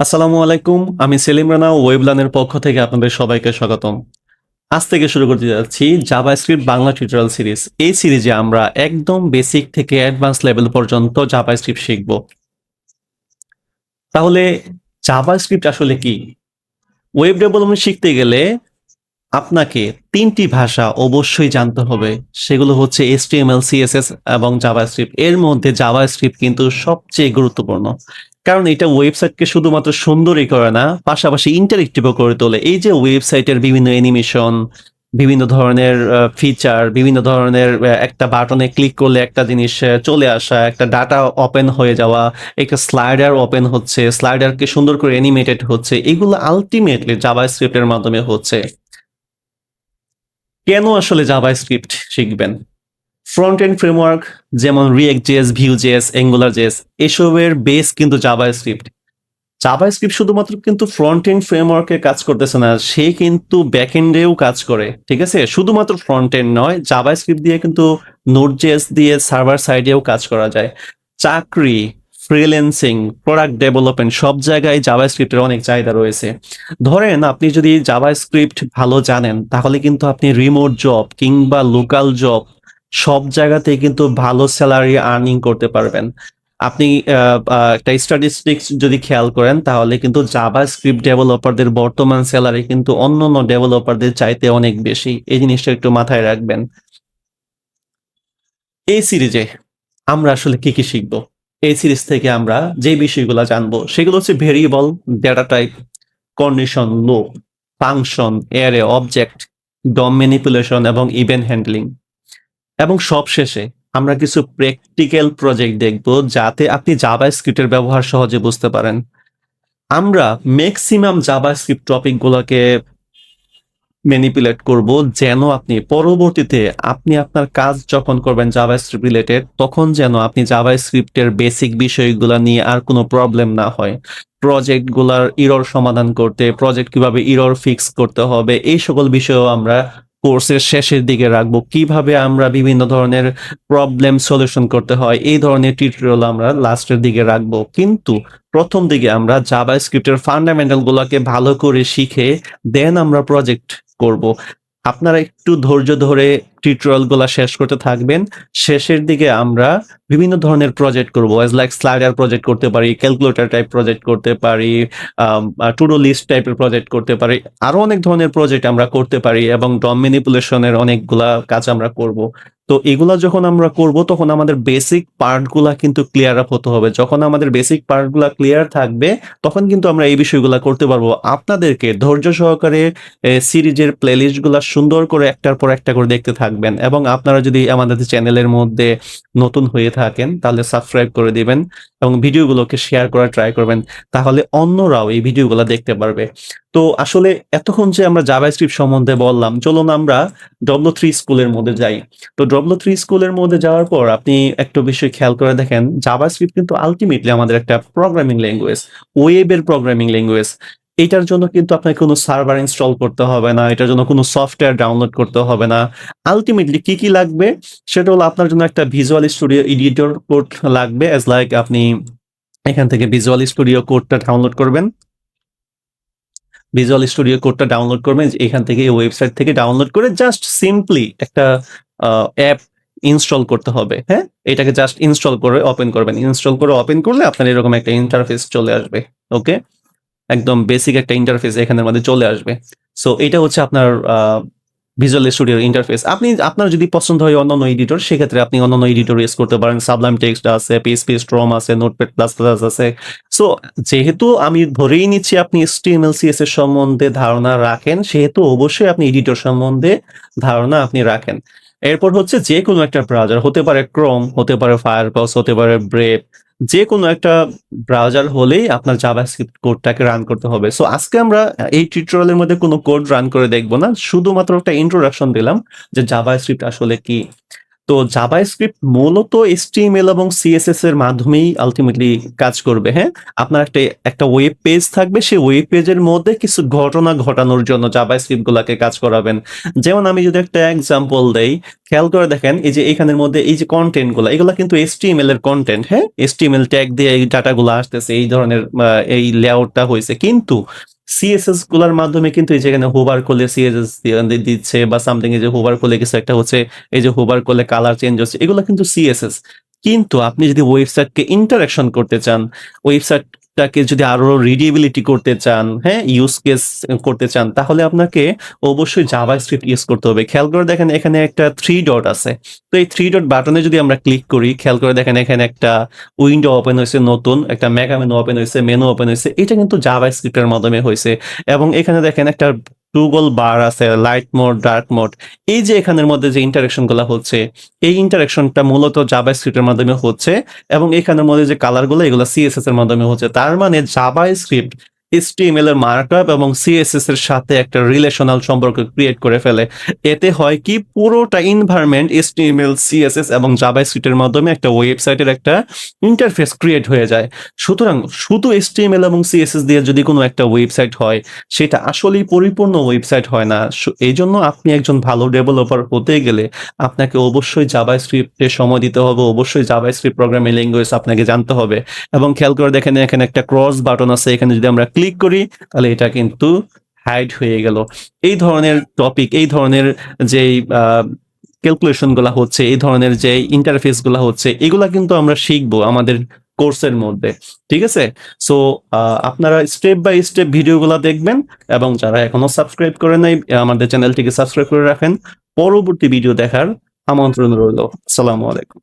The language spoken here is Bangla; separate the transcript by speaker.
Speaker 1: আসসালামু আলাইকুম, আমি সেলিম রানা ওয়েবলানের পক্ষ থেকে আপনাদের সবাইকে স্বাগতম। আজ থেকে শুরু করতে যাচ্ছি JavaScript Bangla tutorial series এই সিরিজে আমরা একদম বেসিক থেকে অ্যাডভান্স লেভেল পর্যন্ত জাভা স্ক্রিপ্ট শিখব। তাহলে জাভা স্ক্রিপ্ট আসলে কি? ওয়েব ডেভেলপমেন্ট শিখতে গেলে আপনাকে তিনটি ভাষা অবশ্যই জানতে হবে। সেগুলো হচ্ছে এইচটিএমএল সিএসএস এবং জাভা স্ক্রিপ্ট এর মধ্যে জাভা স্ক্রিপ্ট কিন্তু সবচেয়ে গুরুত্বপূর্ণ। কারণ এটা ওয়েবসাইটকে শুধুমাত্র সুন্দরই করে না, পাশাপাশি ইন্টারেক্টিভও করে তোলে। এই যে ওয়েবসাইটের বিভিন্ন অ্যানিমেশন বিভিন্ন ধরনের ফিচার বিভিন্ন ধরনের একটা বাটনে ক্লিক করলে একটা জিনিস চলে আসা, একটা ডাটা ওপেন হয়ে যাওয়া, একটা স্লাইডার ওপেন হচ্ছে স্লাইডারকে সুন্দর করে অ্যানিমেটেড হচ্ছে, এগুলো আলটিমেটলি জাভাস্ক্রিপ্টের মাধ্যমে হচ্ছে। কেন আসলে জাভাস্ক্রিপ্ট শিখবেন? ফ্রন্ট এন্ড ফ্রেমওয়ার্ক, যেমন React JS Vue JS Angular JS এসবের বেস কিন্তু জাভাস্ক্রিপ্ট জাভাস্ক্রিপ্ট শুধুমাত্র কিন্তু ফ্রন্ট এন্ড ফ্রেমওয়ার্কে কাজ করতেছে না, সে কিন্তু ব্যাক এন্ডেও কাজ করে, ঠিক আছে? শুধুমাত্র ফ্রন্ট এন্ড নয় জাভাস্ক্রিপ্ট দিয়ে কিন্তু নোট জেস দিয়ে সার্ভার সাইডেও কাজ করা যায়। চাকরি ফ্রিল্যান্সিং প্রোডাক্ট ডেভেলপমেন্ট সব জায়গায় জাভাস্ক্রিপ্টের অনেক চাহিদা রয়েছে। ধরেন আপনি যদি জাভাস্ক্রিপ্ট ভালো জানেন, তাহলে কিন্তু আপনি রিমোট জব কিংবা লোকাল জব সব জায়গাতে কিন্তু ভালো স্যালারি আর্নিং করতে পারবেন। আপনি একটা স্ট্যাটিস্টিক্স যদি খেয়াল করেন, তাহলে কিন্তু জাভা স্ক্রিপ্ট ডেভেলপারদের বর্তমান স্যালারি কিন্তু অন্য অন্য ডেভেলপারদের চাইতে অনেক বেশি। এই জিনিসটা একটু মাথায় রাখবেন। এই সিরিজে আমরা আসলে কি কি শিখব? এই সিরিজ থেকে আমরা যে বিষয়গুলো জানব, সেগুলো হচ্ছে variable data type condition loop function array object DOM manipulation এবং ইভেন্ট হ্যান্ডলিং এবং সবশেষে আমরা কিছু প্র্যাকটিক্যাল প্রজেক্ট দেখব যাতে আপনি জাভা স্ক্রিপ্টের ব্যবহার সহজে বুঝতে পারেন। আমরা ম্যাক্সিমাম জাভা স্ক্রিপ্ট টপিকগুলোকে ম্যানিপুলেট করব যেন আপনি পরবর্তীতে আপনি আপনার কাজ যখন করবেন জাভা স্ক্রিপ্ট রিলেটেড তখন যেন আপনি জাভা স্ক্রিপ্টের বেসিক বিষয়গুলো নিয়ে আর কোনো প্রবলেম না হয়। প্রজেক্টগুলোর ইরর সমাধান করতে প্রজেক্ট কীভাবে ইরর ফিক্স করতে হবে, এই সকল বিষয়েও আমরা কোর্সের শেষের দিকে রাখব। কীভাবে আমরা বিভিন্ন ধরনের প্রবলেম সলিউশন করতে হয়, এই ধরনের টিউটোরিয়াল আমরা লাস্টের দিকে রাখব। কিন্তু প্রথম দিকে আমরা জাভা স্ক্রিপ্টের ফান্ডামেন্টাল গুলাকে ভালো করে শিখে দেন আমরা প্রজেক্ট করব। আপনারা একটু ধৈর্য ধরে টিউটোরিয়ালগুলা শেষ করতে থাকবেন। শেষের দিকে আমরা বিভিন্ন ধরনের প্রজেক্ট করব। এজ লাইক স্লাইডার প্রজেক্ট করতে পারি ক্যালকুলেটর টাইপ প্রজেক্ট করতে পারি টুডো লিস্ট টাইপের প্রজেক্ট করতে পারি। আরও অনেক ধরনের প্রজেক্ট আমরা করতে পারি এবং ডম ম্যানিপুলেশনের অনেকগুলা কাজ আমরা করব। তো এগুলা যখন আমরা করব, তখন আমাদের বেসিক পার্টগুলা কিন্তু ক্লিয়ার আপ হতে হবে। যখন আমাদের বেসিক পার্টগুলা ক্লিয়ার থাকবে, তখন কিন্তু আমরা এই বিষয়গুলা করতে পারব। আপনাদেরকে ধৈর্য সহকারে সিরিজের প্লেলিস্টগুলা সুন্দর করে একটার পর একটা করে দেখতে থাকবেন এবং আপনারা যদি আমাদের চ্যানেলের মধ্যে নতুন হয়ে থাকেন, তাহলে সাবস্ক্রাইব করে দিবেন এবং ভিডিওগুলোকে শেয়ার করার ট্রাই করবেন, তাহলে অন্যরাও এই ভিডিওগুলো দেখতে পারবে। তো আসলে এতক্ষণ যে আমরা জাভাস্ক্রিপ্ট সম্বন্ধে বললাম, চলুন আমরা ডব্লু থ্রি স্কুলের মধ্যে যাই। তো ডব্লু থ্রি স্কুলের মধ্যে যাওয়ার পর আপনি একটা বিষয় খেয়াল করে দেখেন জাভাস্ক্রিপ্ট কিন্তু আলটিমেটলি আমাদের একটা প্রোগ্রামিং ল্যাঙ্গুয়েজ ওয়েবের প্রোগ্রামিং ল্যাঙ্গুয়েজ এটার জন্য কিন্তু আপনাকে কোনো সার্ভার ইনস্টল করতে হবে না, এটার জন্য কোনো সফটওয়্যার ডাউনলোড করতে হবে না। আলটিমেটলি কি কি লাগবে? সেটা হলো আপনার জন্য একটা ভিজুয়াল স্টুডিও এডিটর কোড লাগবে অ্যাজ লাইক আপনি এখান থেকে ভিজুয়াল স্টুডিও কোডটা ডাউনলোড করবেন। ভিজুয়াল স্টুডিও কোডটা ডাউনলোড করবেন, এখান থেকে এই ওয়েবসাইট থেকে ডাউনলোড করে জাস্ট সিম্পলি একটা অ্যাপ ইনস্টল করতে হবে হ্যাঁ? এটাকে জাস্ট ইনস্টল করে ওপেন করবেন। ইনস্টল করে ওপেন করলে আপনার এরকম একটা ইন্টারফেস চলে আসবে ওকে একদম বেসিক একটা ইন্টারফেস এখানের মধ্যে চলে আসবে। সো এটা হচ্ছে আপনার ভিজুয়াল স্টুডিওর ইন্টারফেস আপনি, আপনার যদি পছন্দ হয় অন্যান্য এডিটর সেক্ষেত্রে আপনি অন্যান্য এডিটর ইউজ করতে পারেন। সাবলাইম টেক্সট আছে পিএসপি স্ট্রম আছে নোটপ্যাড প্লাস প্লাস আছে। সো যেহেতু আমি ধরেই নিচ্ছি আপনি এসটিএমএল এর সম্বন্ধে ধারণা রাখেন, সেহেতু অবশ্যই আপনি এডিটর সম্বন্ধে ধারণা আপনি রাখেন। এরপর হচ্ছে যে কোনো একটা ব্রাউজার হতে পারে ক্রোম হতে পারে ফায়ারবক্স হতে পারে ব্রেভ যে কোনো একটা ব্রাউজার হলেই আপনার জাভাস্ক্রিপ্ট কোডটাকে রান করতে হবে। সো আজকে আমরা এই টিউটোরিয়ালের মধ্যে কোনো কোড রান করে দেখব না। শুধুমাত্র একটা ইন্ট্রোডাকশন দিলাম যে জাভাস্ক্রিপ্ট আসলে কি। তো জাভাস্ক্রিপ্ট মূলত HTML এবং সিএসএস এর মাধ্যমেই আল্টিমেটলি কাজ করবে, হ্যাঁ? আপনার একটা একটা ওয়েব পেজ থাকবে, সেই ওয়েব পেজের মধ্যে কিছু ঘটনা ঘটানোর জন্য জাভাস্ক্রিপ্ট গুলাকে কাজ করাবেন। যেমন আমি যদি একটা এক্সাম্পল দেই, খেয়াল করে দেখেন এই যে এখানের মধ্যে এই যে কন্টেন্টগুলা, এগুলা কিন্তু HTML এর কন্টেন্ট হ্যাঁ? HTML ট্যাগ দিয়ে এই ডাটাগুলা আসতেছে, এই ধরনের এই লেআউটটা হয়েছে কিন্তু CSS গুলার মাধ্যমে কিন্তু এই যেখানে হোবার করলে সিএসএস দিচ্ছে বা সামথিং এই যে হোভার কোলে কিছু একটা হচ্ছে, এই যে হোভার করলে কালার চেঞ্জ হচ্ছে, এগুলো কিন্তু সিএসএস কিন্তু আপনি যদি ওয়েবসাইটকে ইন্টারাকশন করতে চান, ওয়েবসাইটটাকে যদি আরও রিডিবিলিটি করতে চান, হ্যাঁ? ইউজ কেস করতে চান, তাহলে আপনাকে অবশ্যই জাভা স্ক্রিপ্ট ইউজ করতে হবে। খেয়াল করে দেখেন এখানে একটা থ্রি ডট আছে। তো এই থ্রি ডট বাটনে যদি আমরা ক্লিক করি, খেয়াল করে দেখেন এখানে একটা উইন্ডো ওপেন হয়েছে নতুন, একটা মেগা মেনু ওপেন হয়েছে মেনু ওপেন হয়েছে এটা কিন্তু জাভা স্ক্রিপ্টের মাধ্যমে হয়েছে এবং এখানে দেখেন একটা টগল বার আছে, লাইট মোড, ডার্ক মোড। এই যে এখানের মধ্যে যে ইন্টারেকশনগুলা হচ্ছে, এই ইন্টারেকশনটা মূলত জাবাই স্ক্রিপ্টের মাধ্যমে হচ্ছে এবং এখানের মধ্যে যে কালারগুলো এগুলা CSS এর মাধ্যমে হচ্ছে। তার মানে জাভাস্ক্রিপ্ট HTML এর মার্কআপ এবং CSS এর সাথে একটা রিলেশনাল সম্পর্ক ক্রিয়েট করে ফেলে। এতে হয় কি পুরোটা এনভায়রনমেন্ট HTML, CSS এবং জাভাস্ক্রিপ্টের মাধ্যমে একটা ওয়েবসাইটের একটা ইন্টারফেস ক্রিয়েট হয়ে যায়। সুতরাং শুধু HTML এবং CSS দিয়ে যদি কোনো একটা ওয়েবসাইট হয়, সেটা আসলেই পরিপূর্ণ ওয়েবসাইট হয় না। এই জন্য আপনি একজন ভালো ডেভেলপার হতে গেলে আপনাকে অবশ্যই জাভাস্ক্রিপ্টে সময় দিতে হবে। অবশ্যই জাভাস্ক্রিপ্ট প্রোগ্রামিং ল্যাঙ্গুয়েজ আপনাকে জানতে হবে এবং খেয়াল করে দেখেন এখানে একটা ক্রস বাটন আছে। এখানে যদি আমরা ক্লিক করি, তাহলে এটা কিন্তু হাইড হয়ে গেল। এই ধরনের টপিক, এই ধরনের যেই আ ক্যালকুলেশনগুলা হচ্ছে, এই ধরনের যে ইন্টারফেসগুলা হচ্ছে, এগুলা কিন্তু আমরা শিখব আমাদের কোর্সের মধ্যে। ঠিক আছে? সো আপনারা স্টেপ বাই স্টেপ ভিডিওগুলা দেখবেন এবং যারা এখনও সাবস্ক্রাইব করে নাই, আমাদের চ্যানেলটিকে সাবস্ক্রাইব করে রাখেন। পরবর্তী ভিডিও দেখার আমন্ত্রণ রইল। আসসালামু আলাইকুম।